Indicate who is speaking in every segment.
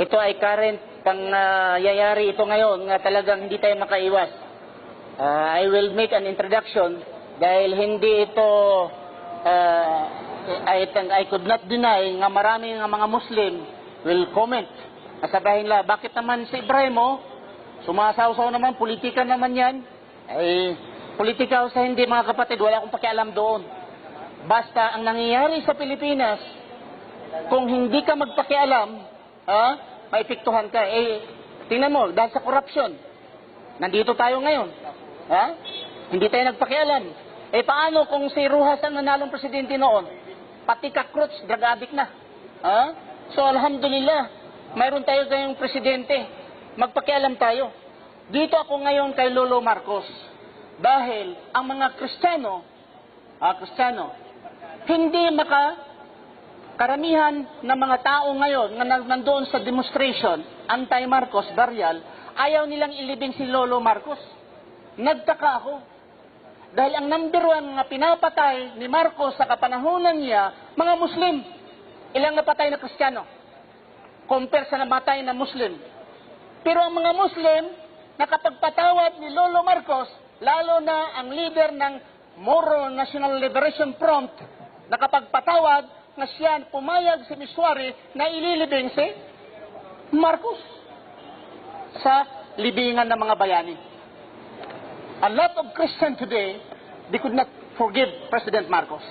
Speaker 1: ito ay current pangyayari ito ngayon nga talagang hindi tayo makaiwas. Ah, I will make an introduction dahil hindi ito ah, I, I could not deny nga marami nga mga Muslim will comment. Sasabihin la, bakit naman si Ibrahim oh, sumasaw-saw naman, politika naman yan. Ay, politika o sa hindi mga kapatid, wala akong pakialam doon. Basta ang nangyayari sa Pilipinas, kung hindi ka magpakialam, ha, maipiktuhan ka. Eh, tingnan mo, dahil sa corruption, nandito tayo ngayon. Ha? Hindi tayo nagpakialam. Eh, paano kung si Ruhas ang nanalong presidente noon? Pati ka-crooks, drug addict na. Ha? So, alhamdulillah, mayroon tayo ngayong presidente. Magpakialam tayo. Dito ako ngayon kay Lolo Marcos. Dahil ang mga Kristiyano, ah, Kristiyano, hindi maka karamihan ng mga tao ngayon na nan- nandoon sa demonstration, anti-Marcos, Darial, ayaw nilang ilibing si Lolo Marcos. Nagtaka ako. Dahil ang number one nga pinapatay ni Marcos sa kapanahonan niya, mga Muslim. Ilang napatay na Kristiyano? Compare sa namatay na Muslim. Pero ang mga Muslim, nakapagpatawad ni Lolo Marcos, lalo na ang leader ng Moro National Liberation Front, nakapagpatawad na siya pumayag si Miswari na ililibing si Marcos sa libingan ng mga bayani. A lot of Christians today, they could not forgive President Marcos.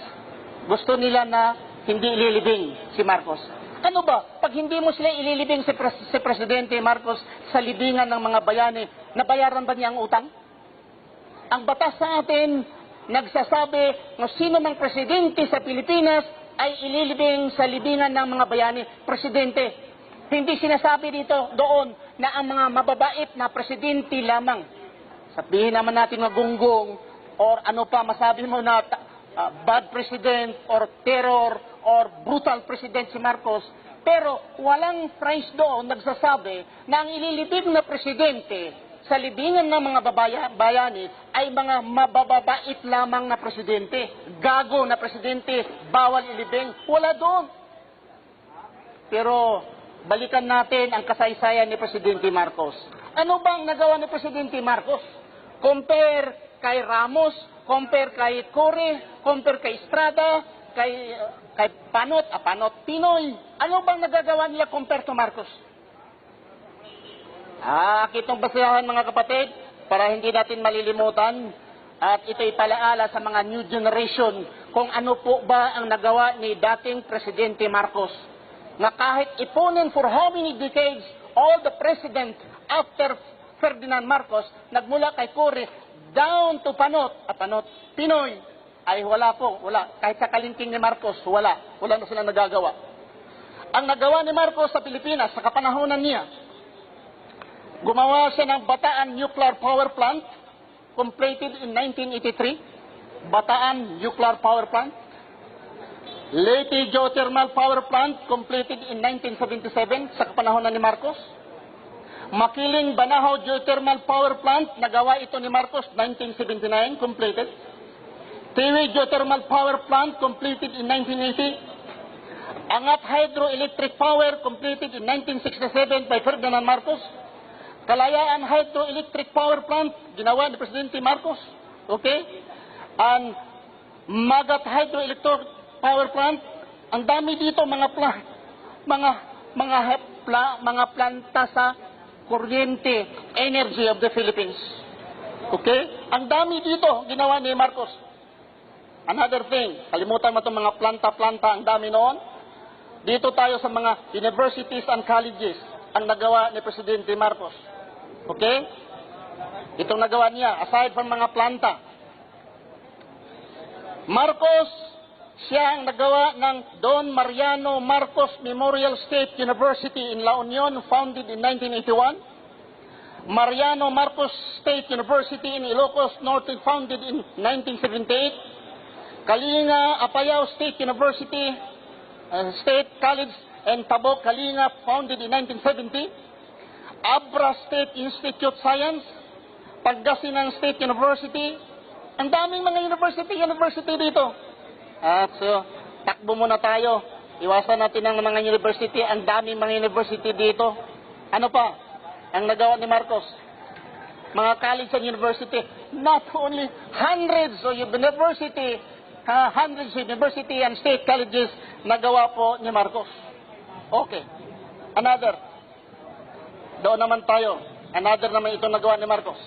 Speaker 1: Gusto nila na hindi ililibing si Marcos. Ano ba? Pag hindi mo sila ililibing si, Pres- si Presidente Marcos sa libingan ng mga bayani, nabayaran ba niya ang utang? Ang batas sa atin, nagsasabi na sino mang presidente sa Pilipinas ay ililibing sa libingan ng mga bayani. Presidente, hindi sinasabi dito doon na ang mga mababait na presidente lamang. Sabihin naman natin magunggong or ano pa masabi mo na ah, bad president or terror or brutal president si Marcos. Pero walang phrase doon nagsasabi na ang ililibing na presidente sa libingan ng mga babaya, bayani ay mga mabababait lamang na presidente. Gago na presidente, bawal ilibing. Wala doon. Pero balikan natin ang kasaysayan ni Presidente Marcos. Ano bang nagawa ni Presidente Marcos? Compare kay Ramos, compare kay Core, compare kay Estrada, kay kay Panot, ah, Panot Pinoy. Ano bang nagagawa nila compare to Marcos? Ah, kitong basahan mga kapatid, para hindi natin malilimutan at ito'y palaala sa mga new generation kung ano po ba ang nagawa ni dating Presidente Marcos. Na kahit ipunin for how many decades all the president after Ferdinand Marcos, nagmula kay Cory down to Panot, at Panot, Pinoy, ay wala po, wala. Kahit sa kalingking ni Marcos, wala. Wala na silang nagagawa. Ang nagawa ni Marcos sa Pilipinas, sa kapanahonan niya, Gumawa siya ng Bataan Nuclear Power Plant, completed in 1983. Bataan Nuclear Power Plant. Leyte Geothermal Power Plant, completed in 1977 sa kapanahonan ni Marcos. Makiling Banahaw Geothermal Power Plant, nagawa ito ni Marcos 1979, completed. Tiwi Geothermal Power Plant, completed in 1980. Angat Hydroelectric Power, completed in 1967 by Ferdinand Marcos. Kalayaan Hydroelectric Power Plant, ginawa ni Presidente Marcos. Okay? And Magat Hydroelectric Power Plant, ang dami dito mga plant, mga mga hepla, mga planta sa kuryente, energy of the Philippines. Okay? Ang dami dito ginawa ni Marcos. Another thing, kalimutan mo itong mga planta-planta, ang dami noon. Dito tayo sa mga universities and colleges, ang nagawa ni Presidente Marcos. Okay? Itong nagawa niya, aside from mga planta. Marcos, siya ang nagawa ng Don Mariano Marcos Memorial State University in La Union, founded in 1981. Mariano Marcos State University in Ilocos Norte, founded in 1978. Kalinga Apayao State University, uh, State College and Tabok, Kalinga, founded in 1970. Abra State Institute Science, Pagasinan State University. Ang daming mga university, university dito. At so, takbo muna tayo. Iwasan natin ang mga university. Ang daming mga university dito. Ano pa? Ang nagawa ni Marcos. Mga college and university. Not only hundreds of university, ha, hundreds of university and state colleges nagawa po ni Marcos. Okay. Another. Doon naman tayo. Another naman ito nagawa ni Marcos.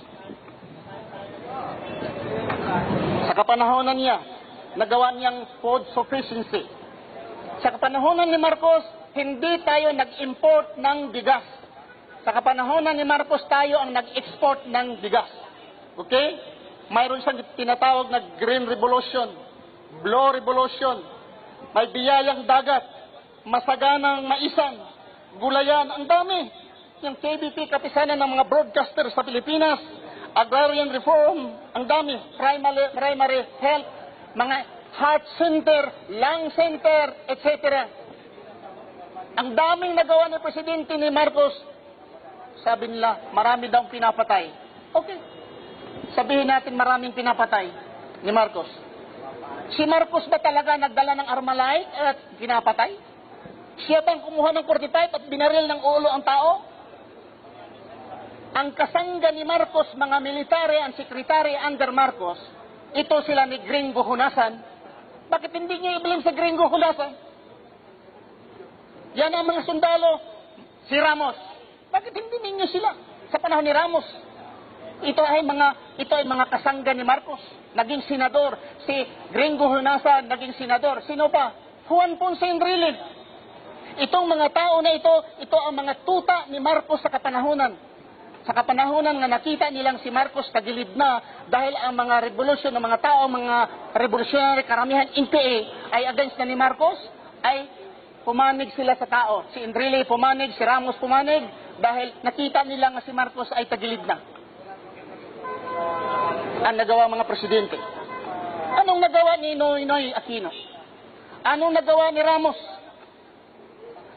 Speaker 1: Sa kapanahonan niya, nagawa niyang food sufficiency. Sa kapanahonan ni Marcos, hindi tayo nag-import ng bigas. Sa kapanahonan ni Marcos, tayo ang nag-export ng bigas. Okay? Mayroon siyang tinatawag na Green Revolution, Blue Revolution, may biyayang dagat, masaganang maisan, gulayan, ang dami. Yung KBP, kapisanan ng mga broadcaster sa Pilipinas, agrarian reform, ang dami, primary, primary health, mga heart center, lung center, etc. Ang daming nagawa ng presidente ni Marcos, sabi nila, marami daw pinapatay. Okay. Sabihin natin maraming pinapatay ni Marcos. Si Marcos ba talaga nagdala ng Armalite at pinapatay? Siya bang kumuha ng 45 at binaril ng ulo ang tao? Ang kasangga ni Marcos, mga military ang sekretary under Marcos, ito sila ni Gringo Hunasan. Bakit hindi niyo i-blame sa Gringo Hunasan? Yan ang mga sundalo. Si Ramos. Bakit hindi ninyo sila sa panahon ni Ramos? Ito ay mga ito ay mga kasangga ni Marcos, naging senador. Si Gringo Hunasan naging senador. Sino pa? Juan Ponce Enrile. Itong mga tao na ito, ito ang mga tuta ni Marcos sa kapanahunan. Sa kapanahunan nga nakita nilang si Marcos tagilid na dahil ang mga revolusyon ng mga tao, mga revolutionary karamihan NPA ay against na ni Marcos, ay pumanig sila sa tao. Si Enrile pumanig, si Ramos pumanig dahil nakita nila nga si Marcos ay tagilid na. Ang nagawa mga presidente. Anong nagawa ni Noynoy Aquino? Anong nagawa ni Ramos?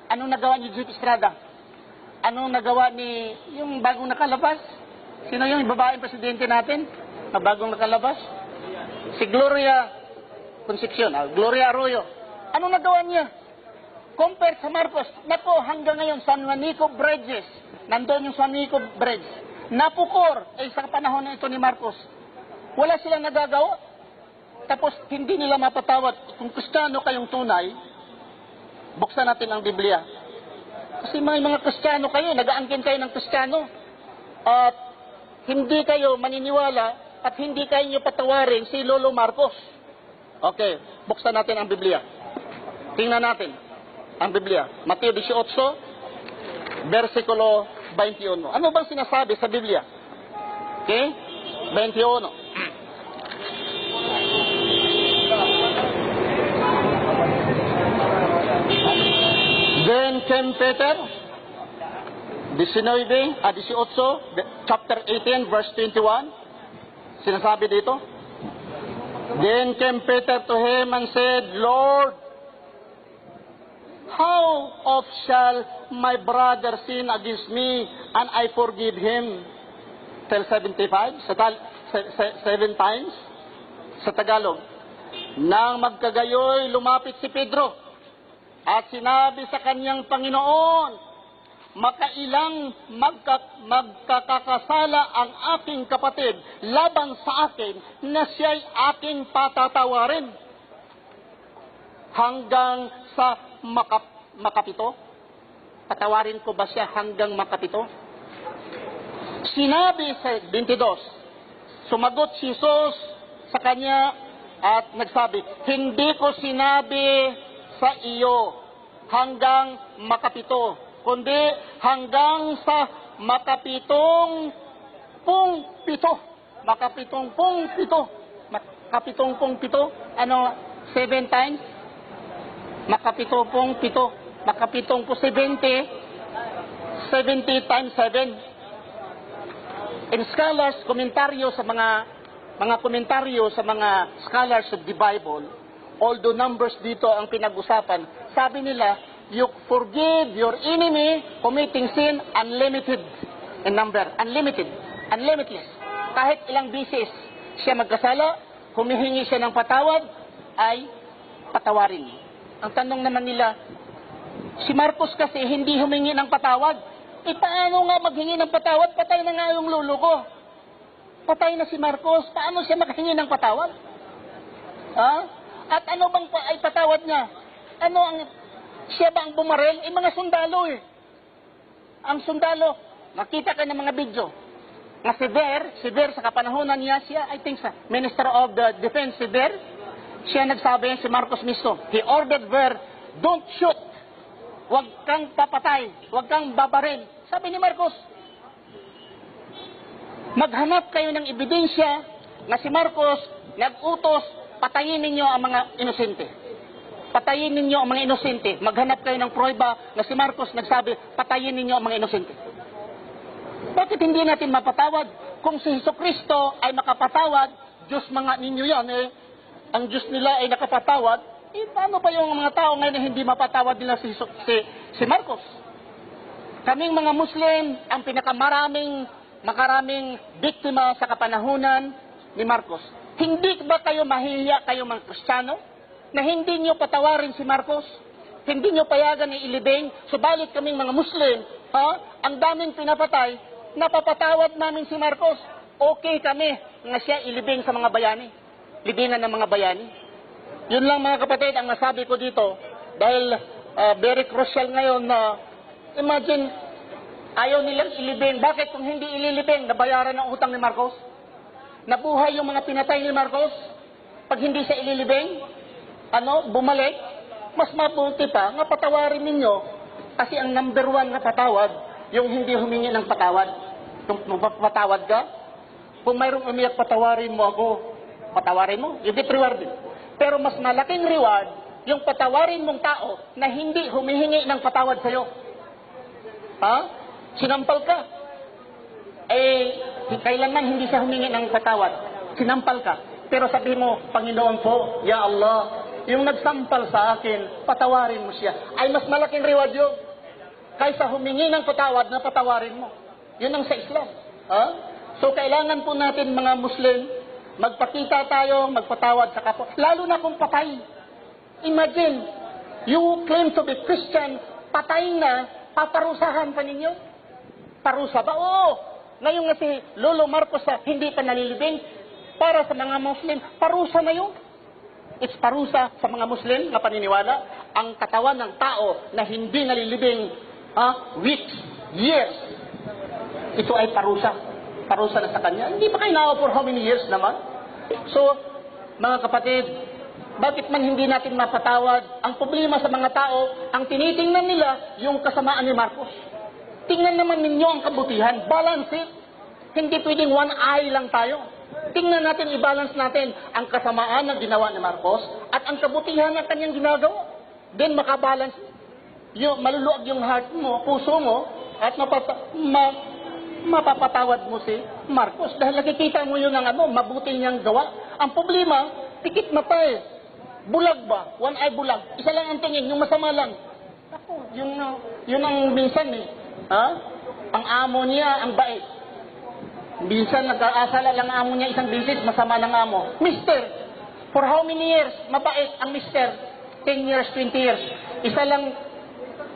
Speaker 1: Anong nagawa ni Jute Estrada? Anong nagawa ni yung bagong nakalabas? Sino yung babaeng presidente natin na bagong nakalabas? Si Gloria Concepcion, ah, Gloria Arroyo. Anong nagawa niya? Compared sa Marcos, nako hanggang ngayon San Juanico Bridges, nandun yung San Juanico Bridge, napukor eh sa panahon na ito ni Marcos. Wala silang nagagawa. Tapos hindi nila mapatawad. Kung Kristiyano kayong tunay, buksan natin ang Biblia. Kasi may mga Kristiyano kayo, nag-aangkin kayo ng Kristiyano. At hindi kayo maniniwala at hindi kayo nyo patawarin si Lolo Marcos. Okay, buksan natin ang Biblia. Tingnan natin ang Biblia. Mateo 18, versikulo 21. Ano bang sinasabi sa Biblia? Okay? 21. Then came Peter, 19, ah, 18, chapter 18, verse 21. Sinasabi dito. Then came Peter to him and said, Lord, how oft shall my brother sin against me and I forgive him? Till 75? Sa seven times? Sa Tagalog. Nang magkagayoy, lumapit si Pedro at sinabi sa kanyang Panginoon, makailang magka, magkakakasala ang aking kapatid laban sa akin na siya'y aking patatawarin hanggang sa makap, makapito? Patawarin ko ba siya hanggang makapito? Sinabi sa 22, sumagot si Jesus sa kanya at nagsabi, hindi ko sinabi sa iyo hanggang makapito, kundi hanggang sa makapitong pung pito. Makapitong pung pito. Makapitong pung pito. Ano, seven times? Makapito pong pito. Makapitong po 70. 70 times 7. In scholars, komentaryo sa mga mga komentaryo sa mga scholars of the Bible, although numbers dito ang pinag-usapan, sabi nila, you forgive your enemy committing sin unlimited in number. Unlimited. Unlimitless. Kahit ilang bisis siya magkasala, humihingi siya ng patawad, ay patawarin.
Speaker 2: Ang tanong naman nila, si Marcos kasi hindi humingi ng patawad. E paano nga maghingi ng patawad? Patay na nga yung lolo ko. Patay na si Marcos. Paano siya makahingi ng patawad? Ha? At ano bang pa ay patawad niya? Ano ang siya ba ang bumarel? Eh mga sundalo eh. Ang sundalo, nakita ka ng mga video. Nga si Ver, si Ver sa kapanahonan niya, siya, I think sa Minister of the Defense, si Ver, siya nagsabi, si Marcos mismo, he ordered Ver, don't shoot. Huwag kang papatay. Huwag kang babaril. Sabi ni Marcos, maghanap kayo ng ebidensya na si Marcos nag-utos, patayin ninyo ang mga inosente. Patayin ninyo ang mga inosente. Maghanap kayo ng prueba na si Marcos nagsabi, patayin ninyo ang mga inosente. Bakit hindi natin mapatawad? Kung si Hesus Kristo ay makapatawad, Diyos mga ninyo yan eh, ang Diyos nila ay nakapatawad, eh paano pa yung mga tao ngayon na hindi mapatawad nila si, si, si Marcos? Kaming mga Muslim, ang pinakamaraming, makaraming biktima sa kapanahunan ni Marcos. Hindi ba kayo mahihiya kayo mga Kristiyano na hindi nyo patawarin si Marcos? Hindi nyo payagan ni ilibing, subalit kaming mga Muslim, ha? ang daming pinapatay, napapatawad namin si Marcos. Okay kami nga siya ilibing sa mga bayani. Libingan ng mga bayani. Yun lang mga kapatid ang nasabi ko dito dahil ah, very crucial ngayon na imagine ayaw nilang ilibing. Bakit kung hindi ililibing, nabayaran ang utang ni Marcos? Nabuhay yung mga pinatay ni Marcos? Pag hindi siya ililibing, ano, bumalik, mas mabuti pa nga patawarin ninyo kasi ang number one na patawad, yung hindi humingi ng patawad. Kung patawad ka, kung mayroong umiyak, patawarin mo ako. Patawarin mo, you get rewarded. Pero mas malaking reward, yung patawarin mong tao na hindi humihingi ng patawad sa'yo. Ha? Sinampal ka. Eh, kailanman hindi siya humingi ng patawad. Sinampal ka. Pero sabi mo, Panginoon po, Ya Allah, yung nagsampal sa akin, patawarin mo siya. Ay, mas malaking reward yun. Kaysa humingi ng patawad na patawarin mo. Yun ang sa Islam. Ha? So, kailangan po natin mga Muslim, magpakita tayo, magpatawad sa kapwa. Lalo na kung patay. Imagine, you claim to be Christian, patay na, paparusahan pa ninyo? Parusa ba? Oo. Ngayon nga si Lolo Marcos sa hindi pa nalilibing, para sa mga Muslim, parusa na yun. It's parusa sa mga Muslim na paniniwala, ang katawan ng tao na hindi nalilibing ah, weeks, years, ito ay parusa. Parusa na sa kanya. Hindi pa kayo naawa for how many years naman? So, mga kapatid, bakit man hindi natin mapatawad? Ang problema sa mga tao, ang tinitingnan nila yung kasamaan ni Marcos. Tingnan naman ninyo ang kabutihan. Balance it. Hindi pwedeng one eye lang tayo. Tingnan natin, i-balance natin ang kasamaan na ginawa ni Marcos at ang kabutihan na kanyang ginagawa. Then makabalance. Yung, maluluwag yung heart mo, puso mo, at mapata, ma, mapapatawad mo si Marcos. Dahil nakikita mo yun ang ano, mabuti niyang gawa. Ang problema, tikit mata eh. Bulag ba? One eye bulag. Isa lang ang tingin, yung masama lang. Ako, yun, yun ang minsan eh. Ha? Ang amo niya, ang bait. Minsan nag-aasala lang ang amo niya isang bisis, masama ng amo. Mister, for how many years mabait ang mister? 10 years, 20 years. Isa lang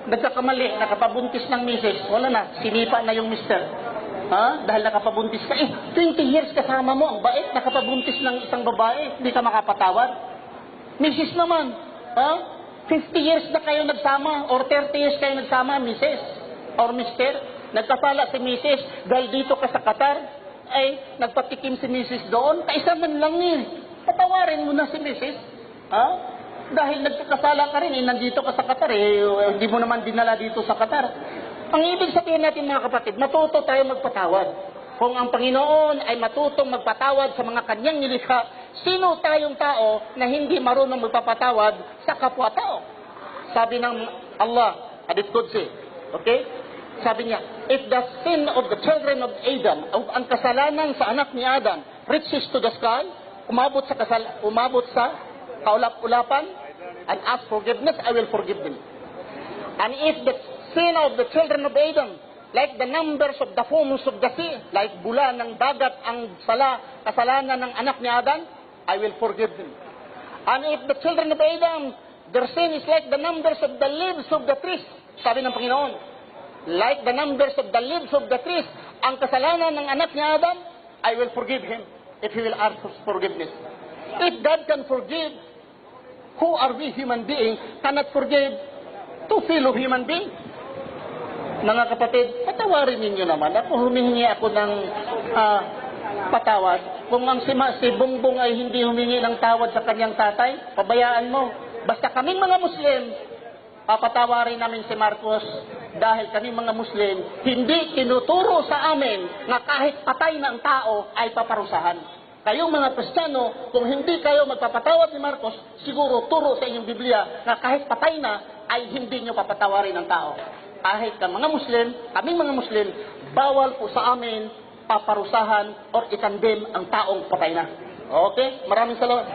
Speaker 2: nagkakamali, nakapabuntis ng misis. Wala na, sinipa na yung mister. Ha? Dahil nakapabuntis ka. Eh, 20 years kasama mo, ang bait, nakapabuntis ng isang babae, hindi ka makapatawad. Misis naman, ha? 50 years na kayo nagsama, or 30 years kayo nagsama, misis, or mister, nagkasala si misis, dahil dito ka sa Qatar, ay nagpatikim si misis doon, kaisa man lang eh. Patawarin mo na si misis. Ha? Dahil nagkakasala ka rin, eh, nandito ka sa Qatar, eh, hindi mo naman dinala dito sa Qatar. Ang ibig sabihin natin mga kapatid, matuto tayo magpatawad. Kung ang Panginoon ay matutong magpatawad sa mga kanyang nilikha, sino tayong tao na hindi marunong magpapatawad sa kapwa-tao? Sabi ng Allah, Hadith Qudsi, okay? Sabi niya, if the sin of the children of Adam, ang kasalanan sa anak ni Adam, reaches to the sky, umabot sa kasal, umabot sa kaulap-ulapan, and ask forgiveness, I will forgive them. And if the sin of the children of Adam, like the numbers of the foams of the sea, like bula ng dagat ang sala, kasalanan ng anak ni Adam, I will forgive them. And if the children of Adam Their sin is like the numbers of the leaves of the trees. Sabi ng Panginoon, like the numbers of the leaves of the trees, ang kasalanan ng anak ni Adam, I will forgive him if he will ask for forgiveness. If God can forgive, who are we human beings cannot forgive to fellow human beings? Mga kapatid, patawarin ninyo naman. Ako humingi ako ng ah, patawad. Kung ang si, si Bongbong ay hindi humingi ng tawad sa kanyang tatay, pabayaan mo. Basta kaming mga Muslim, papatawarin namin si Marcos dahil kaming mga Muslim, hindi tinuturo sa amin na kahit patay ang tao ay paparusahan. Kayong mga Kristiyano, kung hindi kayo magpapatawad ni Marcos, siguro turo sa inyong Biblia na kahit patay na, ay hindi nyo papatawarin ang tao. Kahit ka mga Muslim, kaming mga Muslim, bawal po sa amin paparusahan or ikandem ang taong patay na. Okay? Maraming salamat.